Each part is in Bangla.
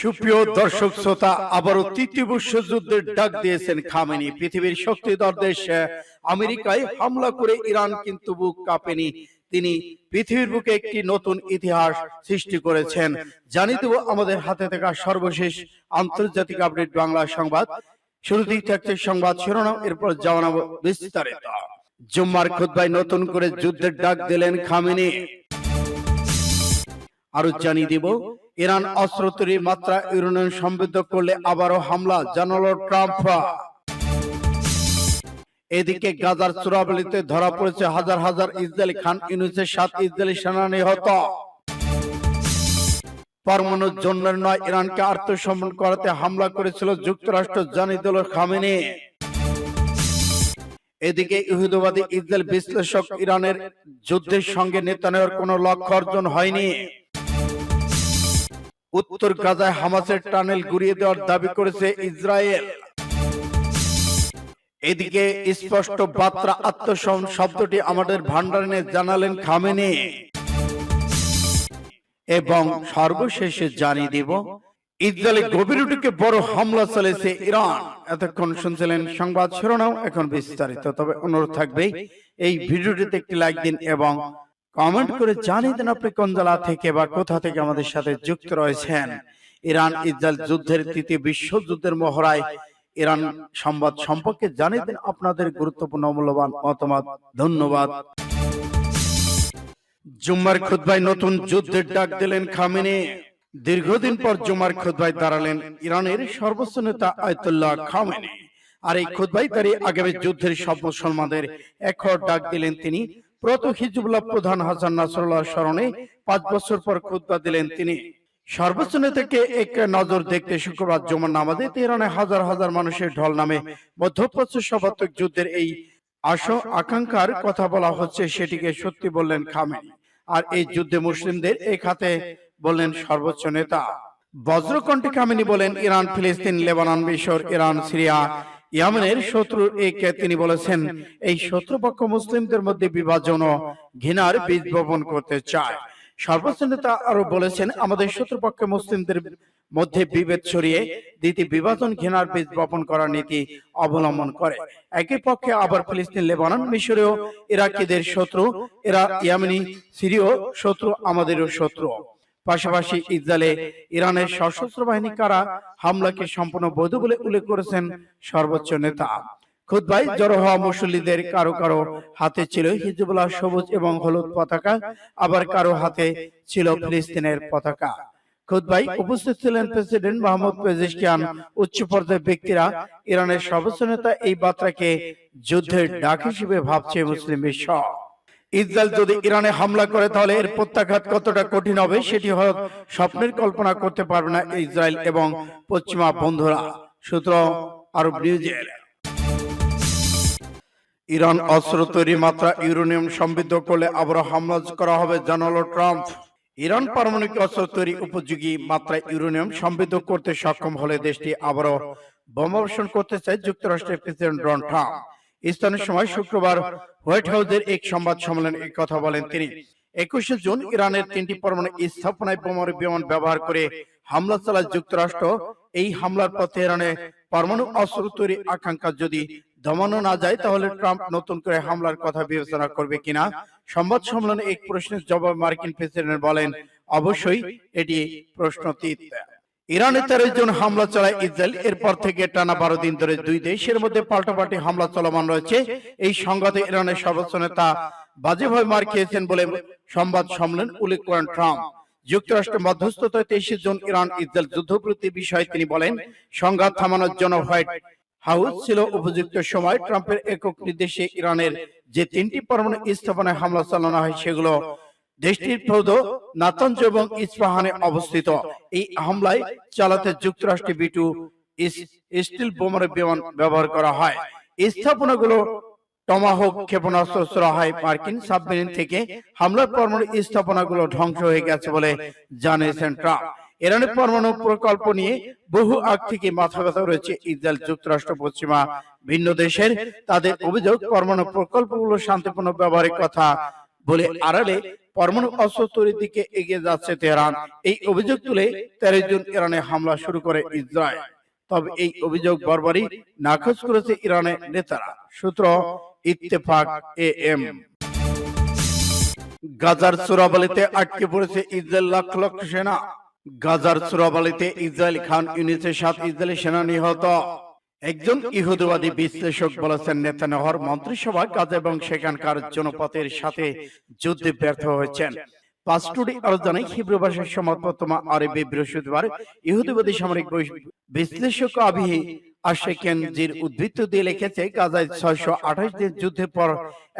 সুপ্রিয় দর্শক শ্রোতা, আবারও তৃতীয় বিশ্বযুদ্ধের ডাক দিয়েছেন খামেনি। পৃথিবীর শক্তিধর দেশ আমেরিকায় হামলা করে ইরান কিন্তু বুক কাঁপেনি। তিনি পৃথিবীর বুকে একটি নতুন ইতিহাস সৃষ্টি করেছেন। জানিয়ে দেব আমাদের হাতে থাকা সর্বশেষ আন্তর্জাতিক আপডেট বাংলা সংবাদ। শুরুতেই থাকছে সংবাদ শিরোনাম, এরপর জানাব বিস্তারিত। জুম্মার খুদ্ায় নতুন করে যুদ্ধের ডাক দিলেন খামেনি। আরও জানিয়ে দিব, ইরান অস্ত্র তৈরির মাত্রা ইউরেনিয়াম সমৃদ্ধ করলে আবারও হামলা, জানালো ট্রাম্প। এদিকে গাজার চূড়াবলিতে ধরা পড়েছে হাজার হাজার ইসরায়েলি খান ইউনুসের সাত ইসরায়েলি সেনা নিহত। পরমাণু জন্মের নয়, ইরানকে আত্মসমর্পণ করাতে হামলা করেছিল যুক্তরাষ্ট্র, জানিয়ে দিল খামেনি। এদিকে ইহুদবাদী ইসরায়েল বিশ্লেষক ইরানের যুদ্ধের সঙ্গে নেতানিয়াহুর কোনো লক্ষ্য অর্জন হয়নি। উত্তর গাজায় হামাসের টানেল গুড়িয়ে দেওয়ার দাবি করেছে ইসরায়েল। এদিকে স্পষ্ট বার্তা আত্মসম শব্দটি আমাদের ভান্ডারনে জানালেন খামেনি। এবং সর্বশেষে জানিয়ে দিব, ইসরায়েলে গভীর উঠে বড় হামলা চলেছে ইরান। এতক্ষণ শুনছিলেন সংবাদ শিরোনাম, এখন বিস্তারিত। তবে অনুরোধ থাকবে, এই ভিডিওটিতে একটি লাইক দিন এবং কমেন্ট করে জানিয়ে দিন আপনি কোন জেলা থেকে বা কোথা থেকে আমাদের সাথে যুক্ত রয়েছেন? ইরান ইসরায়েল যুদ্ধের তৃতীয় বিশ্বযুদ্ধের মহড়ায় ইরান সংবাদ সম্পর্কে জানিয়ে দিন আপনাদের গুরুত্বপূর্ণ মূল্যবান মতামত। ধন্যবাদ। জুম্মার খুদ্ায় নতুন যুদ্ধের ডাক দিলেন খামেনি। দীর্ঘদিন পর জুমার খুদ্ায় দাঁড়ালেন ইরানের সর্বোচ্চ নেতা আয়তুল্লাহ খামেনি। আর এই খুদ্াই তারই আগামী যুদ্ধের সব মুসলমানদের এক ডাক দিলেন তিনি। প্রত হিজবুল্লাহ প্রধান হাসান নাসরুল্লাহ স্মরণে পাঁচ বছর পর খুদ্া দিলেন তিনি। সর্বোচ্চ নেতাকে এক নজর দেখতে শুক্রবার জুমার নামাজে তেহরানে হাজার হাজার মানুষের ঢল নামে মধ্যপ্রাচ্য সর্বাত্মক যুদ্ধের এই আশ আকাঙ্ক্ষার কথা বলা হচ্ছে, সেটিকে সত্যি বললেন খামেনি। আর এই যুদ্ধে মুসলিমদের এক হাতে বললেন সর্বোচ্চ নেতা। বজ্রকণ্ঠে খামেনি বলেন, ইরান, ফিলিস্তিন, লেবানন, মিশর, ইরান, সিরিয়া ইয়ামেনের শত্রু একে তিনি বলেছেন এই শত্রুপক্ষ মুসলিমদের মধ্যে বিভাজন ও ঘৃণার বীজ বপন করতে চায়। সর্বোচ্চ নেতা আরও বলেছেন আমাদের শত্রুপক্ষে মুসলিমদের মধ্যে বিভেদ ছড়িয়ে দ্বিতীয় বিভাজন ঘৃণার বীজ বপন করার নীতি অবলম্বন করে। একই পক্ষে আবার ফিলিস্তিন লেবানন মিশরীয় ইরাকিদের শত্রু এরা ইয়ামিনী সিরীয় শত্রু আমাদেরও শত্রু। পাশাপাশি ইসরায়েলে ইরানের সশস্ত্র বাহিনী কারা হামলাকে সম্পূর্ণ বৈধ বলে উল্লেখ করেছেন সর্বোচ্চ নেতা। খুদ্ায় জড়ো হওয়া মুসল্লিদের কারও কারও হাতে ছিল হিজবুল্লাহ সবুজ এবং হলুদ পতাকা আবার কারও হাতে ছিল ফিলিস্তিনের পতাকা। খুদ্ায় উপস্থিত ছিলেন প্রেসিডেন্ট মোহাম্মদ পেজিশকিয়ান। উচ্চ পর্যায়ের ব্যক্তিরা ইরানের সর্বোচ্চ নেতা এই বার্তাকে যুদ্ধের ডাক হিসেবে ভাবছে মুসলিম বিশ্ব ইসরায়েল যদি ইরানে হামলা করে তাহলে এর প্রত্যাঘাত কতটা কঠিন হবে সেটি হয়তো স্বপ্নের কল্পনা করতে পারবে না ইসরায়েল এবং পশ্চিমা বন্ধুরা সূত্র আরব নিউজের ইরান অস্ত্র তৈরি মাত্রা ইউরেনিয়াম সমৃদ্ধ করলে আবার হামলা করা হবে জানালো ট্রাম্প। ইরান পারমাণবিক অস্ত্র তৈরি উপযোগী মাত্রায় ইউরেনিয়াম সমৃদ্ধ করতে সক্ষম হলে দেশটি আবারও বোমাবর্ষণ করতে চায় যুক্তরাষ্ট্রের প্রেসিডেন্ট ডোনাল্ড ট্রাম্প। স্থানীয় সময় শুক্রবার হোয়াইট হাউসের এক সংবাদ সম্মেলনে কথা বলেন তিনি। একুশে জুন ইরানের তিনটি পরমাণু স্থাপনায় বোমারু বিমান ব্যবহার করে হামলা চালায় যুক্তরাষ্ট্র। এই হামলার পর তেহরানে পরমাণু অস্ত্র তৈরি আকাঙ্ক্ষা যদি দমানো না যায় তাহলে ট্রাম্প নতুন করে হামলার কথা বিবেচনা করবে কিনা? সংবাদ সম্মেলনে এক প্রশ্নের জবাব মার্কিন প্রেসিডেন্ট বলেন অবশ্যই এটি প্রশ্নতীত। ইরানে তেরো জন হামলা চালায় ইসরায়েল। এরপর থেকে টানা বারো দিন ধরে দুই দেশের মধ্যে পাল্টাপাল্টি হামলা চলমান রয়েছে। এই সংঘাতে ইরানের সর্বোচ্চ নেতা বাজেভাবে মার খেয়েছেন বলে সংবাদ সম্মেলন উল্লেখ করেন ট্রাম্প। যুক্তরাষ্ট্রের মধ্যস্থতায় তেইশে জন ইরান ইসরায়েল যুদ্ধবৃত্তি বিষয়ে তিনি বলেন সংঘাত থামানোর জন্য হোয়াইট হাউস ছিল উপযুক্ত সময়। ট্রাম্পের একক নির্দেশে ইরানের যে তিনটি পরমাণু স্থাপনায় হামলা চালানো হয় সেগুলো দেশটির প্রৌধ নাতঞ্জ এবং ইস্পাহানে অবস্থিত। এই হামলায় চালাতে যুক্তরাষ্ট্রে বিটু স্টিল বোমার বিমান ব্যবহার করা হয়। স্থাপনাগুলো ক্ষেপণাস্ত্র হয় মার্কিন সাবমেরিন থেকে হামলার পরমাণু স্থাপনাগুলো ধ্বংস হয়ে গেছে বলে জানিয়েছেন ট্রাম্প। ইরানের পরমাণু প্রকল্প নিয়ে বহু আগ থেকে মাথা ব্যথা রয়েছে ইসরায়েল, যুক্তরাষ্ট্র, পশ্চিমা ভিন্ন দেশের। তাদের অভিযোগ, পরমাণু প্রকল্পগুলো শান্তিপূর্ণ ব্যবহারের কথা বলে আড়ালে পরমাণু অস্ত্র তৈরির দিকে এগিয়ে যাচ্ছে তেহরান। এই অভিযোগ তুলে তেরো জুন ইরানে হামলা শুরু করে ইসরায়েল। তবে এই অভিযোগ বরবারই নাকচ করেছে ইরানের নেতারা। সূত্র ইত্তেফাক এ এম গাজার আটকে পড়েছে ইসরায়েল লক্ষ সেনা। গাজার চোরাবালিতে ইসরায়েল খান সাত ইসরায়েলি সেনা নিহত। একজন ইহুদিবাদী বিশ্লেষক বলেছেন নেতানহর মন্ত্রিসভা গাজা এবং সেখানকার জনপথের সাথে যুদ্ধে ব্যর্থ হয়েছেন। পাস্টুডি আরও হিব্রু ভাষার আরবি বৃহস্পতিবার ইহুদিবাদী সামরিক বিশ্লেষক আশেকেনজির উদ্বৃত্ত দিয়ে লিখেছে গাজায় ছয়শো আঠাশ দিন যুদ্ধের পর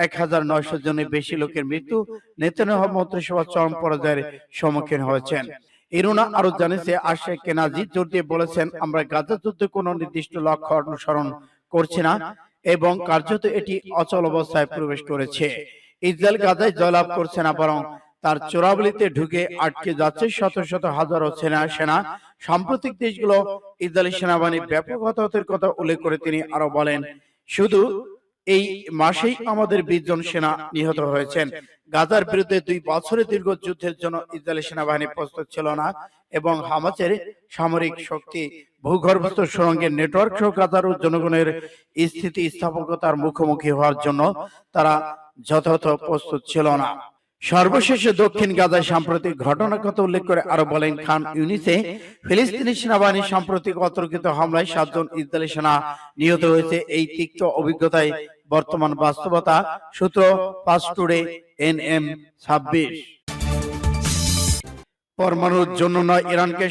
এক হাজার নয়শো জনের বেশি লোকের মৃত্যু নেতানহ মন্ত্রিসভা চরম পরাজয়ের সম্মুখীন হয়েছেন। ইরুনা আরও জানিয়েছে আশেক কেনাজি জোর দিয়ে বলেছেন আমরা গাজা যুদ্ধে কোনো নির্দিষ্ট লক্ষ্য অনুসরণ করছি না এবং কার্যত এটি অচল অবস্থায় প্রবেশ করেছে। ইসরায়েল গাজায় জয়লাভ করছে না বরং তার চোরাবলিতে ঢুকে আটকে যাচ্ছে শত শত হাজারো সেনা সেনা সাম্প্রতিক দেশগুলো ইসরায়েলি সেনাবাহিনীর ব্যাপক হতাহতের কথা উল্লেখ করে তিনি আরও বলেন শুধু এই মাসেই আমাদের বিশ জন সেনা নিহত হয়েছেন। গাজার বিরুদ্ধে দুই বছরের দীর্ঘ যুদ্ধের জন্য ইসরায়েলি সেনাবাহিনী প্রস্তুত ছিল না এবং হামাসের সামরিক শক্তি ভূগর্ভস্থ সুরঙ্গের নেটওয়ার্ক সহ গাজার ও জনগণের স্থিতি স্থাপকতার মুখোমুখি হওয়ার জন্য তারা যথাযথ প্রস্তুত ছিল না। সর্বশেষে দক্ষিণ গাজায় সাম্প্রতিক ঘটনার কথা উল্লেখ করে আরও বলেন, খান ইউনিসে ফিলিস্তিনি সেনাবাহিনী সাম্প্রতিক অতর্কিত হামলায় সাতজন ইসরায়েলি সেনা নিহত হয়েছে। এই তিক্ত অভিজ্ঞতায় বর্তমান বাস্তবতা, সূত্র পাস টুডে এন এম ছাব্বিশ। পরমাণুর জন্য নয়, ইরানকে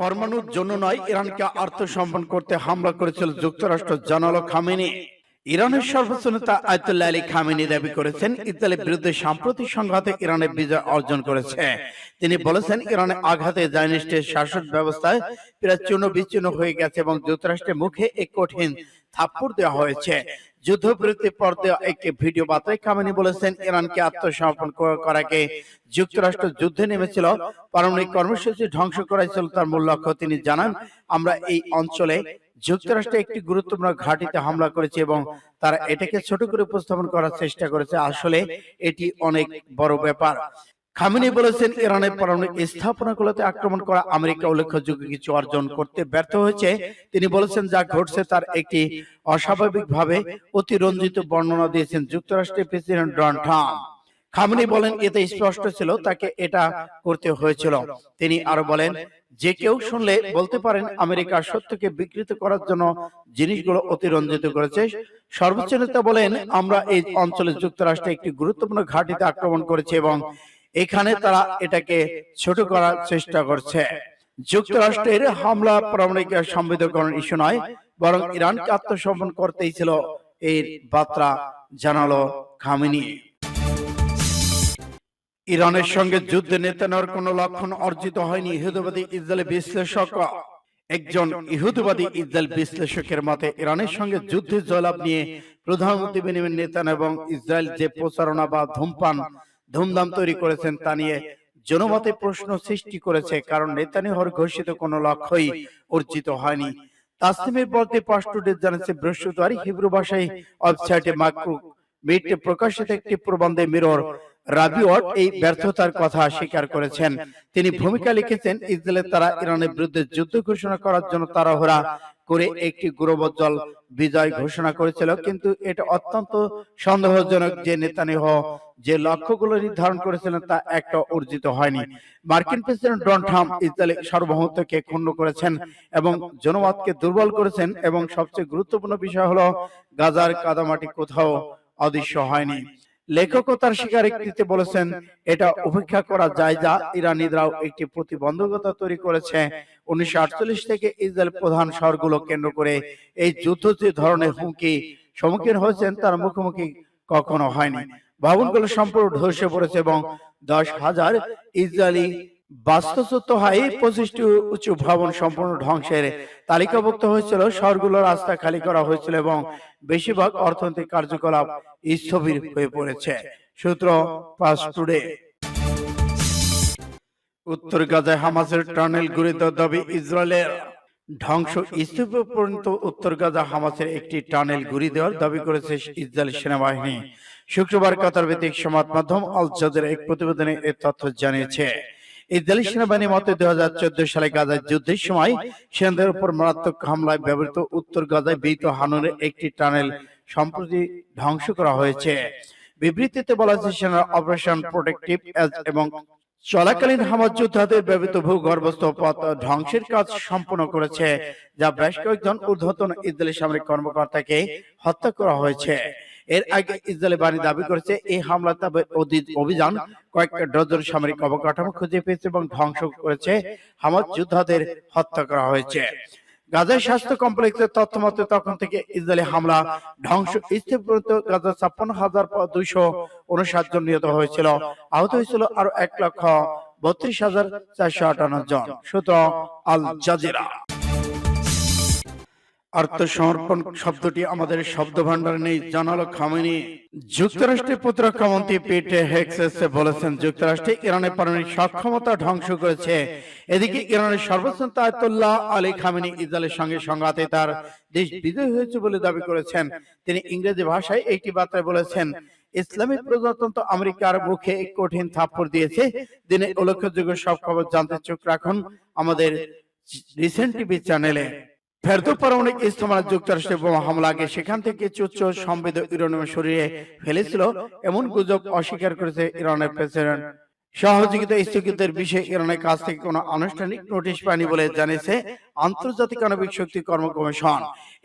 পরমাণুর জন্য নয়, ইরানকে আত্মসম্মান করতে হামলা করেছিল যুক্তরাষ্ট্র। জানালো খামেনি। ইরানের সর্বোচ্চ নেতা আয়তুল্লাহ আলী খামেনি দাবি করেছেন ইসরায়েলের বিরুদ্ধে সাম্প্রতিক সংঘাতে ইরানের বিজয় অর্জন করেছে। তিনি বলেছেন ইরানে আঘাতে জায়নিস্টের শাসন ব্যবস্থায় প্রায় চূর্ণ বিচ্ছিন্ন হয়ে গেছে এবং যুক্তরাষ্ট্রের মুখে এক কঠিন থাপ্পড় দেওয়া হয়েছে। যুদ্ধবিরতির পর দেওয়া একটি ভিডিও বার্তায় খামেনি বলেছেন ইরানকে আত্মসমর্পণ করাকে যুক্তরাষ্ট্র যুদ্ধে নেমেছিল। পারমাণবিক কর্মসূচি ধ্বংস করাই ছিল তার মূল লক্ষ্য। তিনি জানান আমরা এই অঞ্চলে যুক্তরাষ্ট্রে একটি গুরুত্বপূর্ণ ঘাটিতে হামলা করেছে এবং তারা এটাকে ছোট করে উপস্থাপন করার চেষ্টা করেছে। আসলে এটি অনেক বড় ব্যাপার। খামিনি বলেছেন ইরানের পারমাণবিক স্থাপনাগুলোতে আক্রমণ করা আমেরিকা উল্লেখযোগ্য কিছু অর্জন করতে ব্যর্থ হয়েছে। তিনি বলেছেন যা ঘটছে তার একটি অস্বাভাবিকভাবে অতিরঞ্জিত বর্ণনা দিয়েছেন যুক্তরাষ্ট্রের প্রেসিডেন্ট ডোনাল্ড ট্রাম্প। খামিনি বলেন এতে স্পষ্ট ছিল তাকে এটা করতে হয়েছিল। তিনি আরও বলেন যে কেউ শুনলে বলতে পারেন আমেরিকা সত্যকে বিকৃত করার জন্য জিনিসগুলো অতিরঞ্জিত করেছে। সর্বোচ্চ নেতা বলেন আমরা এই অঞ্চলে যুক্তরাষ্ট্রে একটি গুরুত্বপূর্ণ ঘাঁটিতে আক্রমণ করেছি এবং এখানে তারা এটাকে ছোট করার চেষ্টা করছে। যুক্তরাষ্ট্রের হামলা পারমাণবিক সংবিধান ইস্যু নয় বরং ইরানকে আত্মসমর্পণ করতেই ছিল এর বার্তা। জানালো খামিনি ইরানের সঙ্গে যুদ্ধে নেতা নেওয়ার কোন লক্ষণ অর্জিত হয়নি ইহুদিবাদী ইসরায়েলি বিশ্লেষক একজন ইহুদিবাদী ইসরায়েল বিশ্লেষকের মতে, ইরানের সঙ্গে যুদ্ধে জয়লাভ নিয়ে প্রধানমন্ত্রী বেনিমিন নেতান এবং ইসরায়েল যে প্রচারণা বা ধূমপান, ধুমধাম তৈরি করেছেন তা নিয়ে জনমতে প্রশ্ন সৃষ্টি করেছে, কারণ নেতানিহর ঘোষিত কোনো লক্ষ্যই অর্জিত হয়নি। তাসলিমের বলতে পাস্টুডে জানাচ্ছে, বৃহস্পতিবার হিব্রু ভাষায় ওয়েবসাইটে মাইক্রো মিটে প্রকাশিত একটি প্রবন্ধে মিরর রাবিওয়াট এই ব্যর্থতার কথা স্বীকার করেছেন। তিনি ভূমিকা লিখেছেন ইসরায়েলের তারা ইরানের বিরুদ্ধে যুদ্ধ ঘোষণা করার জন্য তাড়াহুড়া করে একটি গৌরবোজ্জ্বল বিজয় ঘোষণা করেছিল। কিন্তু এটা অত্যন্ত সন্দেহজনক যে নেতানিহ যে লক্ষ্যগুলো নির্ধারণ করেছিলেন তা একটা অর্জিত হয়নি। মার্কিন প্রেসিডেন্ট ডোনাল্ড ট্রাম্প ইসরায়েলের সার্বভৌমত্বকে ক্ষুণ্ণ করেছেন এবং জনমতকে দুর্বল করেছেন এবং সবচেয়ে গুরুত্বপূর্ণ বিষয় হলো গাজার কাদামাটি কোথাও অদৃশ্য হয়নি লেখক ও তার স্বীকারোক্তিতে বলেছেন এটা উপেক্ষা করা যায় যা ইরানিরাও একটি প্রতিবন্ধকতা তৈরি করেছে। উনিশশো আটচল্লিশ থেকে ইসরায়েল প্রধান শহরগুলো কেন্দ্র করে এই যুদ্ধ যে ধরনের হুমকি সম্মুখীন হয়েছেন তার মুখোমুখি কখনো হয়নি। ভবনগুলো সম্পূর্ণ ধসে পড়েছে এবং দশ হাজার ইসরায়েলি বাস্তুচ্যুত হয় পঁচিশটি উঁচু ভবন সম্পূর্ণ ধ্বংসের তালিকাভুক্ত হয়েছিল শহরগুলোর রাস্তা খালি করা হয়েছিল এবং বেশিরভাগ অর্থনৈতিক কার্যকলাপ স্থবির হয়ে পড়েছে। সূত্র টুডে উত্তর গাজায় হামাসের টানেল ঘুরে দাবি ইসরায়েলের। ধ্বংস স্তূপ পর্যন্ত উত্তর গাজা হামাসের একটি টানেল ঘুরিয়ে দেওয়ার দাবি করেছে ইসরায়েল সেনাবাহিনী। শুক্রবার কাতার ভিত্তিক সংবাদ মাধ্যম আল এক প্রতিবেদনে এ তথ্য জানিয়েছে। ইসরায়েলি সেনাবাহিনী মতে দুই হাজার চোদ্দ সালে গাজায় যুদ্ধের সময় সেনাদের উপর মারাত্মক হামলায় ব্যবহৃত উত্তর গাজায় বিহিত একটি টানেল সম্প্রতি ধ্বংস করা হয়েছে। বিবৃতিতে বলা হয়েছে, সেনার অপারেশন প্রোটেক্টিভ এবং চলাকালীন হামাজ যোদ্ধাদের ব্যবহৃত ভূগর্ভস্থ পথ ধ্বংসের কাজ সম্পন্ন করেছে, যা বেশ কয়েকজন ঊর্ধ্বতন ইসরায়েলি সামরিক কর্মকর্তাকে হত্যা করা হয়েছে। এর আগে ইসরায়েলি বাহিনী দাবি করেছে, এই হামলা অধি- অভিযান কয়েক ডজন সামরিক অবকাঠামো খুঁজে পেয়েছে এবং ধ্বংস করেছে হামাজ যোদ্ধাদের হত্যা করা হয়েছে। গাজার স্বাস্থ্য কমপ্লেক্সের তথ্য মতে তখন থেকে ইসরায়েলি হামলা ধ্বংস স্থির পর্যন্ত গাজা ছাপ্পান্ন হাজার দুইশো উনষাট জন নিহত হয়েছিল, আহত হয়েছিল আরও এক লক্ষ বত্রিশ হাজার চারশো আটান্ন জন, সুতরাং আল জাজিরা। আত্মসমর্পণ শব্দটি আমাদের শব্দ ভান্ডারে নেই জানালো খামেনি। যুক্তরাষ্ট্রের প্রতিরক্ষা মন্ত্রী পিটে হেক্সেস বলেছেন, যুক্তরাষ্ট্রে ইরানের পারমাণবিক সক্ষমতা ধ্বংস করেছে। এদিকে ইরানের সর্বোচ্চ আয়তুল্লাহ আলী খামেনি ইসরায়েলের সঙ্গে সংঘাতে তার দেশ বিজয় হয়েছে বলে দাবি করেছেন। তিনি ইংরেজি ভাষায় একটি বার্তায় বলেছেন, ইসলামী প্রজাতন্ত্র আমেরিকার মুখে কঠিন থাপ্পড় দিয়েছে। দিনে উল্লেখযোগ্য সব খবর জানতে চোখ রাখুন আমাদের রিসেন্ট টিভি চ্যানেলে। পারমাণবিক ইস্তমার যুক্তরাষ্ট্রের বোমা হামলাকে সেখান থেকে চুচ্চ ইরানের শরীরে ফেলেছিল এমন গুজব অস্বীকার করেছে ইরানের প্রেসিডেন্ট। সহযোগিতা স্থগিতের বিষয়ে ইরানের কাছ থেকে কোনো আনুষ্ঠানিক নোটিশ পায়নি বলে জানিয়েছে আন্তর্জাতিক আণবিক শক্তি কর্ম কমিশন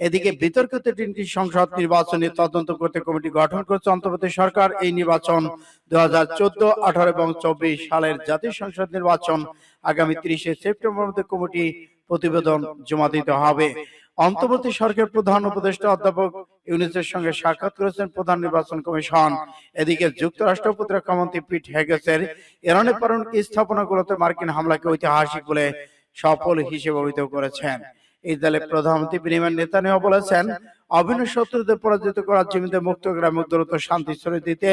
এদিকে বিতর্কিত তিনটি সংসদ নির্বাচনে তদন্ত করতে কমিটি গঠন করেছে অন্তর্বর্তী সরকার। এই নির্বাচন দু হাজার চোদ্দ, আঠারো এবং চব্বিশ সালের জাতীয় সংসদ নির্বাচন আগামী তিরিশে সেপ্টেম্বর মধ্যে কমিটি প্রতিবেদন জমা দিতে হবে। অন্তর্বর্তী সরকার প্রধান উপদেষ্টা অধ্যাপক ইউনিসের সঙ্গে সাক্ষাৎ করেছেন প্রধান নির্বাচন কমিশন। এদিকে যুক্তরাষ্ট্র প্রতিরক্ষা মন্ত্রী পিট হেগেসের ইরানের পারমাণবিক স্থাপনাগুলোতে মার্কিন হামলাকে ঐতিহাসিক বলে সফল হিসেবে অভিহিত করেছেন। ইসরায়েলের প্রধানমন্ত্রী বিনিময় নেতানিয়াহু বলেছেন অভিনয় শত্রুদের পরাজিত করার জমিতে মুক্ত গ্রামে দ্রুত শান্তি ছড়িয়ে দিতে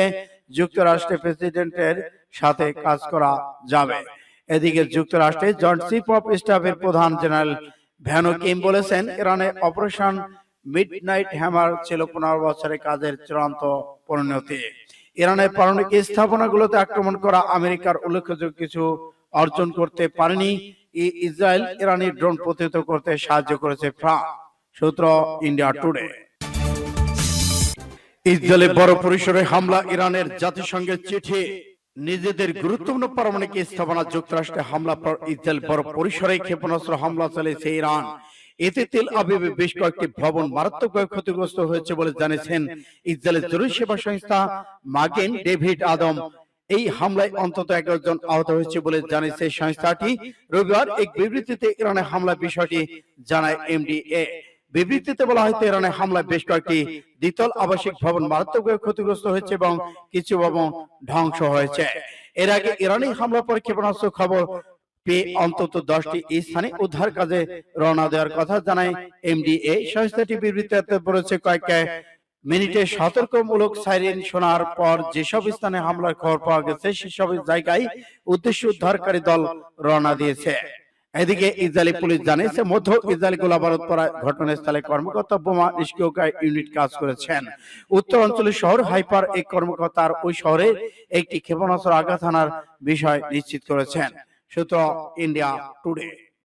যুক্তরাষ্ট্রের প্রেসিডেন্টের সাথে কাজ করা যাবে। এদিকে যুক্তরাষ্ট্রের জয়েন্ট চিফ অফ স্টাফের প্রধান জেনারেল ভ্যানো কিম বলেছেন, ইরানে অপারেশন মিডনাইট হ্যামার ছিল পনেরো বছরের কাজের চূড়ান্ত পরিণতি। ইরানের পারমাণবিক স্থাপনাগুলোতে আক্রমণ করা আমেরিকার উল্লেখযোগ্য কিছু অর্জন করতে পারেনি। ইসরায়েল ইরানি ড্রোন প্রতিহত করতে সাহায্য করেছে ফ্রান্স। সূত্র ইন্ডিয়া টুডে। ইসরায়েলে বড় পরিসরে হামলা ইরানের জাতিসংঘের চিঠি। নিজেদের গুরুত্বপূর্ণ পারমাণবিক স্থাপনা যুক্তরাষ্ট্রে হামলা পর ইসরায়েল বড় পরিসরে ক্ষেপণাস্ত্র হামলা চালিয়েছে ইরান। এতে তেল আবিবে বেশ কয়েকটি ভবন মারাত্মকভাবে ক্ষতিগ্রস্ত হয়েছে বলে জানিয়েছেন ইসরায়েলের জরুরি সেবা সংস্থা মাগেন ডেভিড আদম। এই হামলায় অন্তত এগারো জন আহত হয়েছে বলে জানিয়েছে সংস্থাটি। রবিবার এক বিবৃতিতে ইরানের হামলা বিষয়টি জানায় এমডিএ বিবৃতিতে বলা হয় তেহরানে হামলায় বেশ কয়েকটি দ্বিতল আবাসিক ভবন মারাত্মকভাবে ক্ষতিগ্রস্ত হয়েছে এবং কিছু ভবন ধ্বংস হয়েছে। এর আগে ইরানি হামলা পর ক্ষেপণাস্ত্র খবর পেয়ে অন্তত দশটি স্থানে উদ্ধার কাজে রওনা দেওয়ার কথা জানায় এমডিএ। সংস্থাটি বিবৃতিতে বলেছে কয়েক মিনিটে সতর্কমূলক সাইরেন শোনার পর যেসব স্থানে হামলার খবর পাওয়া গেছে, সেসব জায়গায় উদ্দেশ্য উদ্ধারকারী দল রওনা দিয়েছে। এদিকে ইসরায়েলি পুলিশ জানিয়েছে মধ্য ইসরায়েলি গোলাবারুদ পড়া ঘটনাস্থলে কর্মকর্তা বোমা নিষ্ক্রিয়কারী ইউনিট কাজ করেছেন। উত্তর অঞ্চলের শহর হাইপার এই কর্মকর্তার ওই শহরে একটি ক্ষেপণাস্ত্র আঘাত হানার বিষয় নিশ্চিত করেছেন। সূত্র ইন্ডিয়া টুডে।